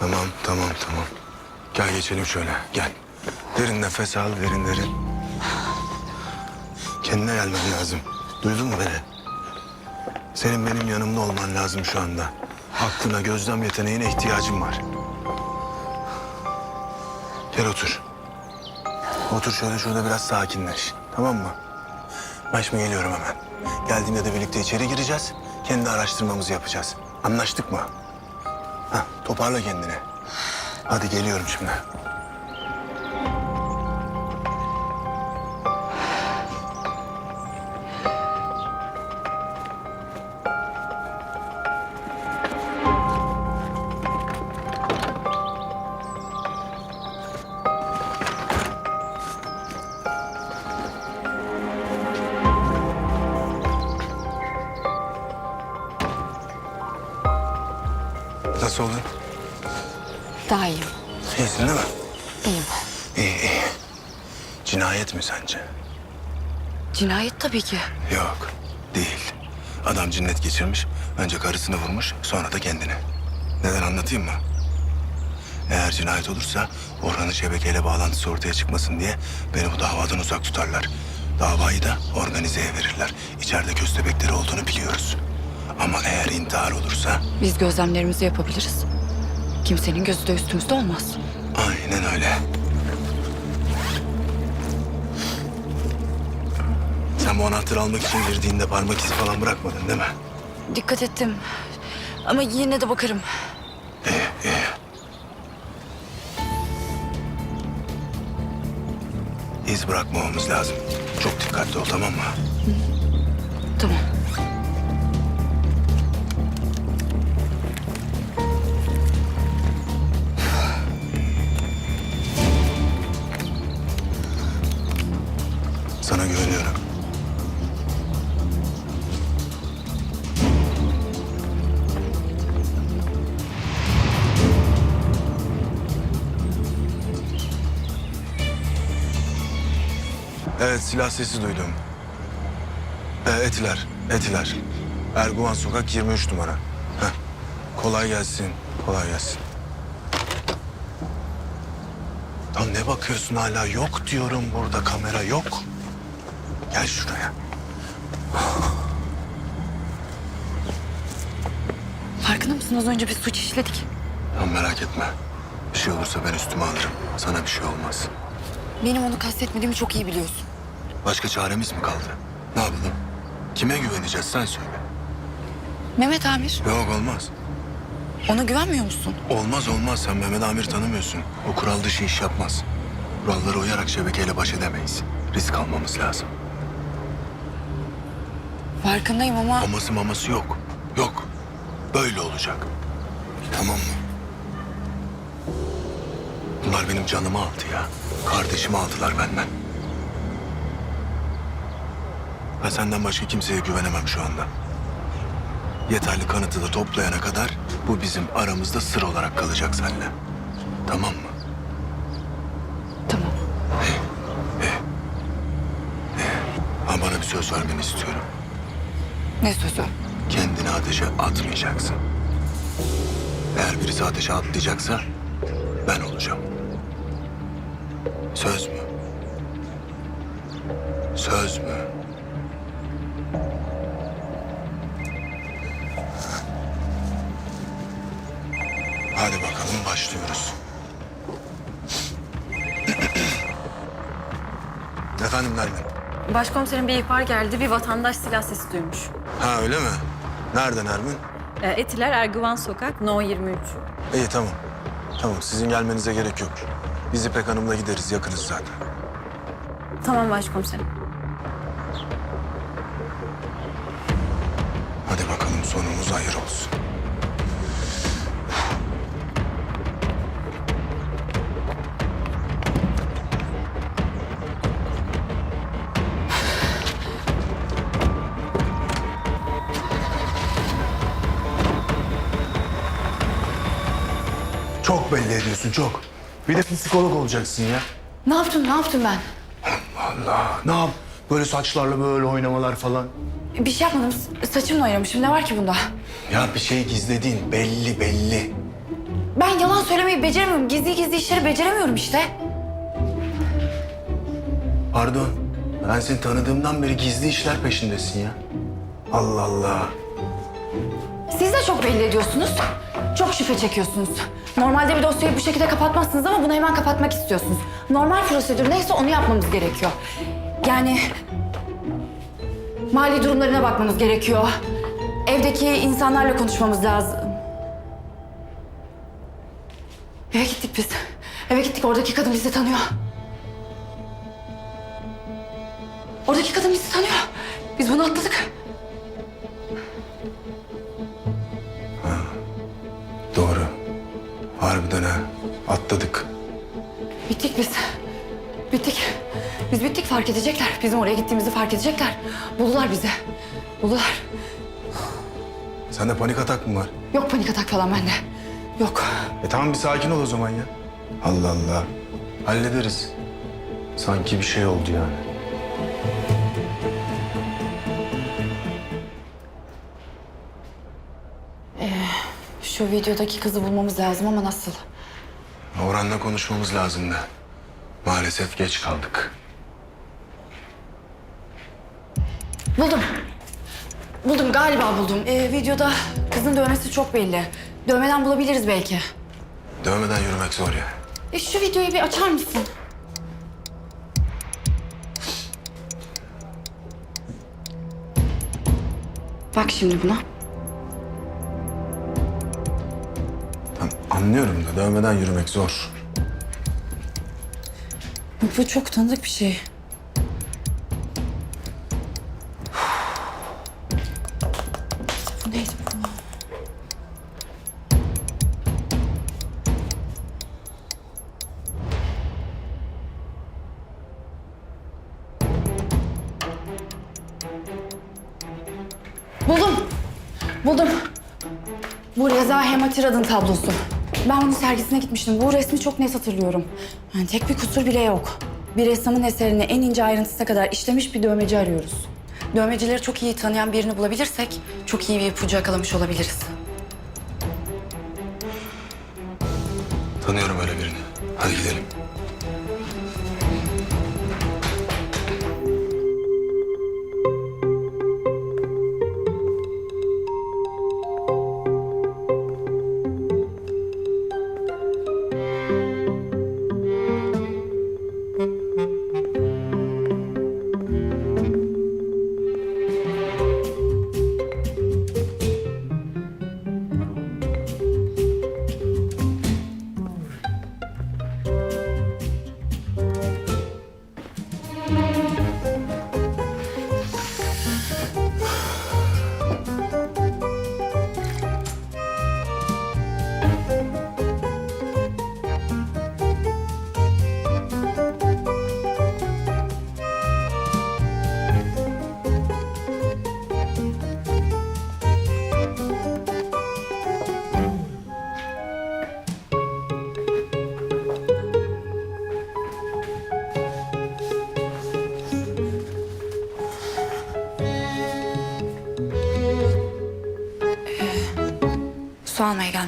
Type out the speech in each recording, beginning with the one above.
Tamam, tamam, tamam. Gel geçelim şöyle, gel. Derin nefes al, derin derin. Kendine gelmen lazım. Duydun mu beni? Senin benim yanımda olman lazım şu anda. Aklına, gözlem yeteneğine ihtiyacım var. Gel otur. Otur şöyle şurada biraz sakinleş. Tamam mı? Ben geliyorum hemen. Geldiğimde de birlikte içeri gireceğiz. Kendi araştırmamızı yapacağız. Anlaştık mı? Ha, toparla kendini. Hadi geliyorum şimdi. Nasıl oldun? Daha iyiyim. İyisin değil mi? İyiyim. İyi, iyi. Cinayet mi sence? Cinayet tabii ki. Yok, değil. Adam cinnet geçirmiş. Önce karısını vurmuş, sonra da kendini. Neden anlatayım mı? Eğer cinayet olursa Orhan'ın şebekeyle bağlantısı ortaya çıkmasın diye beni bu davadan uzak tutarlar. Davayı da organizeye verirler. İçeride köstebekleri olduğunu biliyoruz. Ama eğer intihar olursa Biz gözlemlerimizi yapabiliriz. Kimsenin gözü de üstümüzde olmaz. aynen öyle. Sen bu anahtarı almak için girdiğinde parmak izi falan bırakmadın değil mi? Dikkat ettim. Ama yine de bakarım. İyi, iyi. İz bırakmamamız lazım. Çok dikkatli ol tamam mı? Tamam. Evet silah sesi duydum. Ee, etiler, etiler. Erguvan Sokak 23 numara. Heh. Kolay gelsin, kolay gelsin. Lan ne bakıyorsun hala? Yok diyorum burada kamera yok. Gel şuraya. Farkında mısın? Az önce bir suç işledik. Tamam merak etme. Bir şey olursa ben üstüme alırım. Sana bir şey olmaz. Benim onu kastetmediğimi çok iyi biliyorsun. Başka çaremiz mi kaldı? Ne yapalım? Kime güveneceğiz sen söyle. Mehmet Amir, Yok olmaz. ona güvenmiyor musun? Olmaz olmaz sen Mehmet Amir tanımıyorsun. O kural dışı iş yapmaz. Kurallara uyarak şebekeyle baş edemeyiz. Risk almamız lazım. Farkındayım ama Aması maması yok. Yok. Böyle olacak. Tamam mı? Bunlar benim canımı aldı ya. Kardeşimi aldılar benden. Ben senden başka kimseye güvenemem şu anda. Yeterli kanıtı da toplayana kadar bu bizim aramızda sır olarak kalacak seninle. Tamam mı? tamam. Ha bana bir söz vermeni istiyorum. Ne sözü? Kendini ateşe atmayacaksın. Eğer birisi ateşe atlayacaksa ben olacağım. Söz mü? Söz mü? Başlıyoruz. Efendim Nermin? Başkomiserin bir ihbar geldi. Bir vatandaş silah sesi duymuş. Ha öyle mi? Nerede Nermin? Ee, Etiler Erguvan Sokak No 23. İyi tamam. Tamam sizin gelmenize gerek yok. Biz İpek Hanım'la gideriz yakınız zaten. Tamam başkomiserim. Hadi bakalım sonumuz hayır olsun. Ediyorsun çok. Bir de psikolog olacaksın ya. Ne yaptım, ne yaptım ben? Allah ne yap? Böyle saçlarla böyle oynamalar falan. Bir şey yapmadım. Saçımla oynamışım. Ne var ki bunda? Ya bir şey gizlediğin belli belli. Ben yalan söylemeyi beceremiyorum. Gizli gizli işleri beceremiyorum işte. Pardon. Ben seni tanıdığımdan beri gizli işler peşindesin ya. Allah Allah. Siz de çok belli ediyorsunuz. Çok şüphe çekiyorsunuz. Normalde bir dosyayı bu şekilde kapatmazsınız ama bunu hemen kapatmak istiyorsunuz. Normal prosedür neyse onu yapmamız gerekiyor. Yani mali durumlarına bakmamız gerekiyor. Evdeki insanlarla konuşmamız lazım. Eve gittik biz. Eve gittik. Oradaki kadın bizi tanıyor. Oradaki kadın bizi tanıyor. Biz bunu atladık. Atladık. Bittik biz. Bittik. Biz bittik fark edecekler. Bizim oraya gittiğimizi fark edecekler. Buldular bizi. Buldular. Sende panik atak mı var? Yok panik atak falan bende. Yok. E tamam bir sakin ol o zaman ya. Allah Allah. Hallederiz. Sanki bir şey oldu yani. Şu videodaki kızı bulmamız lazım ama nasıl? Orhan'la konuşmamız lazımdı. Maalesef geç kaldık. Buldum. Buldum galiba buldum. Ee, videoda kızın dövmesi çok belli. Dövmeden bulabiliriz belki. Dövmeden yürümek zor ya. E, şu videoyu bir açar mısın? Bak şimdi buna. Anlıyorum da dövmeden yürümek zor. Bu çok tanıdık bir şey. Bu neydi bu? Buldum. Buldum. Bu Reza Hematirad'ın tablosu. Ben bunun sergisine gitmiştim. Bu resmi çok net hatırlıyorum. Yani tek bir kusur bile yok. Bir ressamın eserini en ince ayrıntısına kadar işlemiş bir dövmeci arıyoruz. Dövmecileri çok iyi tanıyan birini bulabilirsek çok iyi bir ipucu yakalamış olabiliriz. Tanıyorum öyle birini. Hadi gidelim.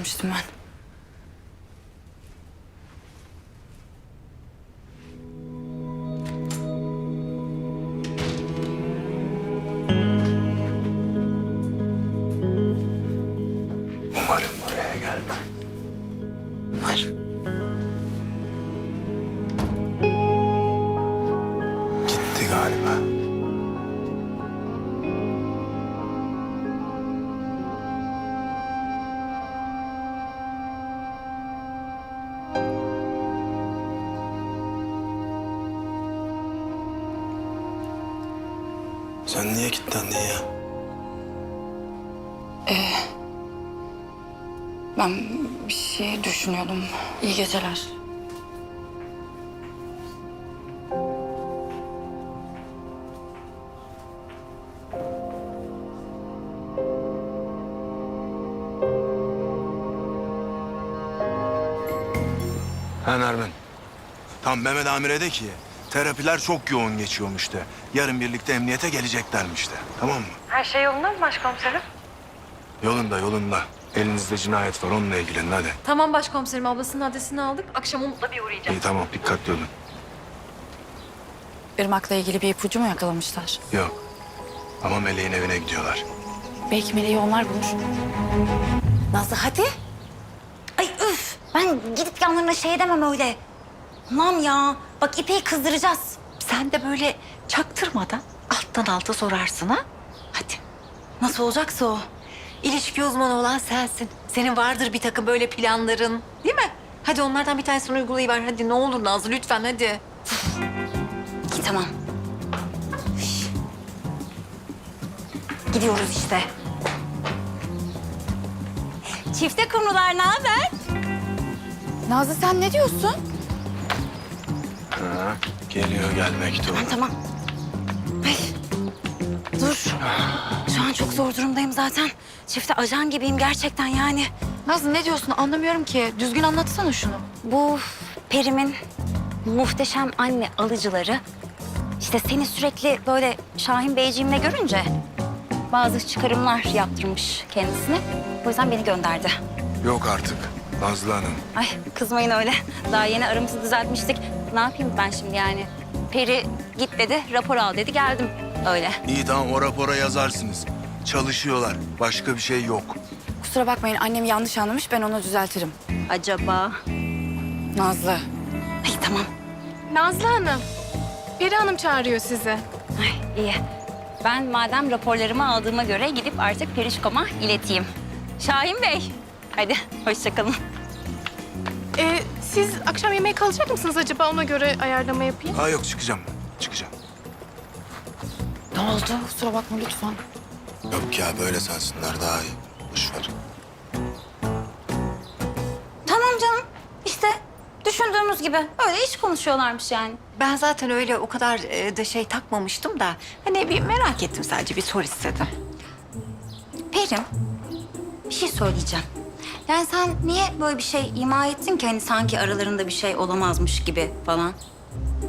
Gelmiştim ben. Sen niye kilitlendin ya? Ben bir şey düşünüyordum. İyi geceler. Ha Nermin. Tam Mehmet Amir'e de ki terapiler çok yoğun geçiyormuş de. Yarın birlikte emniyete geleceklermiş de. Tamam mı? Her şey yolunda mı başkomiserim? Yolunda yolunda. Elinizde cinayet var onunla ilgilenin hadi. Tamam başkomiserim ablasının adresini aldık. Akşam Umut'la bir uğrayacağım. İyi tamam dikkatli olun. Irmak'la ilgili bir ipucu mu yakalamışlar? Yok. Ama Meleğin evine gidiyorlar. Belki Meleği onlar bulur. Nazlı hadi. Ay üf. Ben gidip yanlarına şey demem öyle. Aman ya. Bak İpek'i kızdıracağız. Sen de böyle çaktırmadan alttan alta sorarsın ha? Hadi. Nasıl olacaksa o. İlişki uzmanı olan sensin. Senin vardır bir takım böyle planların. Değil mi? Hadi onlardan bir tanesini uygulayıver. Hadi ne olur Nazlı lütfen hadi. İyi tamam. Gidiyoruz işte. Çifte kumrular ne haber? Nazlı sen ne diyorsun? Ha, geliyor gel mektup. Tamam tamam. Ay. Dur. Şu an çok zor durumdayım zaten. Çifte ajan gibiyim gerçekten yani. Nazlı ne diyorsun anlamıyorum ki. Düzgün anlatsana şunu. Bu Perim'in muhteşem anne alıcıları işte seni sürekli böyle Şahin Beyciğimle görünce bazı çıkarımlar yaptırmış kendisine. O yüzden beni gönderdi. Yok artık Nazlı Hanım. Ay kızmayın öyle. Daha yeni aramızı düzeltmiştik. Ne yapayım ben şimdi yani? Peri git dedi, rapor al dedi, geldim. Öyle. İyi tamam o rapora yazarsınız. Çalışıyorlar. Başka bir şey yok. Kusura bakmayın annem yanlış anlamış ben onu düzeltirim. Acaba? Nazlı. Ay tamam. Nazlı Hanım, Peri Hanım çağırıyor sizi. Ay iyi. Ben madem raporlarımı aldığıma göre gidip artık Perişkom'a ileteyim. Şahin Bey, hadi hoşçakalın. Siz akşam yemeğe kalacak mısınız acaba? Ona göre ayarlama yapayım. Ha yok çıkacağım ben. Çıkacağım. Ne oldu? Kusura bakma lütfen. Yok ya böyle sensinler daha iyi. Boş ver. Tamam canım. İşte düşündüğümüz gibi öyle iş konuşuyorlarmış yani. Ben zaten öyle o kadar e, de şey takmamıştım da. Hani bir merak ettim sadece bir sor istedim. Perim, bir şey söyleyeceğim. Yani sen niye böyle bir şey ima ettin ki hani sanki aralarında bir şey olamazmış gibi falan?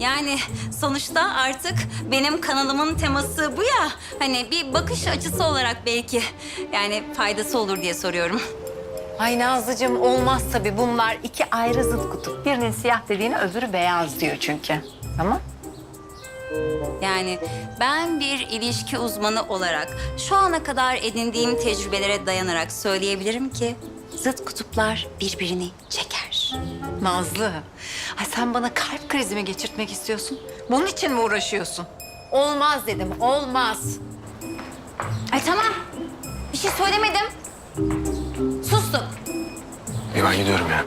Yani sonuçta artık benim kanalımın teması bu ya. Hani bir bakış açısı olarak belki yani faydası olur diye soruyorum. Ay Nazlıcığım olmaz tabii bunlar iki ayrı zıt kutup. Birinin siyah dediğine öbürü beyaz diyor çünkü. Tamam? Yani ben bir ilişki uzmanı olarak şu ana kadar edindiğim tecrübelere dayanarak söyleyebilirim ki zıt kutuplar birbirini çeker. Nazlı, ay sen bana kalp krizi mi geçirtmek istiyorsun? Bunun için mi uğraşıyorsun? Olmaz dedim, olmaz. Ay tamam. Bir şey söylemedim. Sustum. İyi ben gidiyorum ya.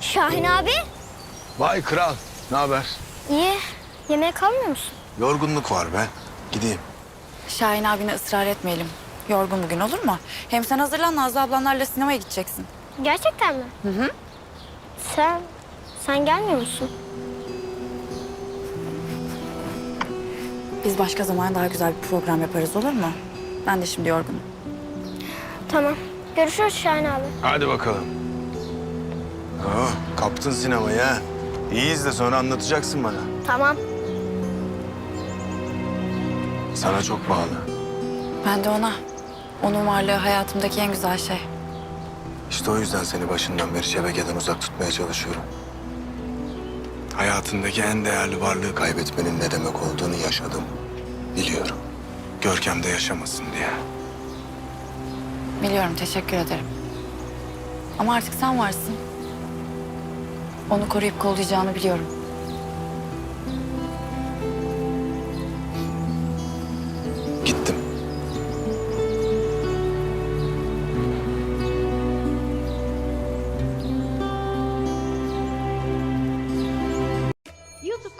Şahin abi, Vay kral. Ne haber? iyi. Yemeğe kalmıyor musun? Yorgunluk var be. Gideyim. Şahin abine ısrar etmeyelim. Yorgun bugün olur mu? Hem sen hazırlan Nazlı ablanlarla sinemaya gideceksin. Gerçekten mi? Hı hı. Sen, sen gelmiyor musun? Biz başka zaman daha güzel bir program yaparız olur mu? Ben de şimdi yorgunum. Tamam. Görüşürüz Şahin abi. Hadi bakalım. Oh, kaptın sinemayı ha. İyiyiz de sonra anlatacaksın bana. Tamam. Sana çok bağlı. Ben de ona. Onun varlığı hayatımdaki en güzel şey. İşte o yüzden seni başından beri şebekeden uzak tutmaya çalışıyorum. Hayatındaki en değerli varlığı kaybetmenin ne demek olduğunu yaşadım. Biliyorum. Görkem de yaşamasın diye. Biliyorum, teşekkür ederim. Ama artık sen varsın. Onu koruyup kollayacağını biliyorum.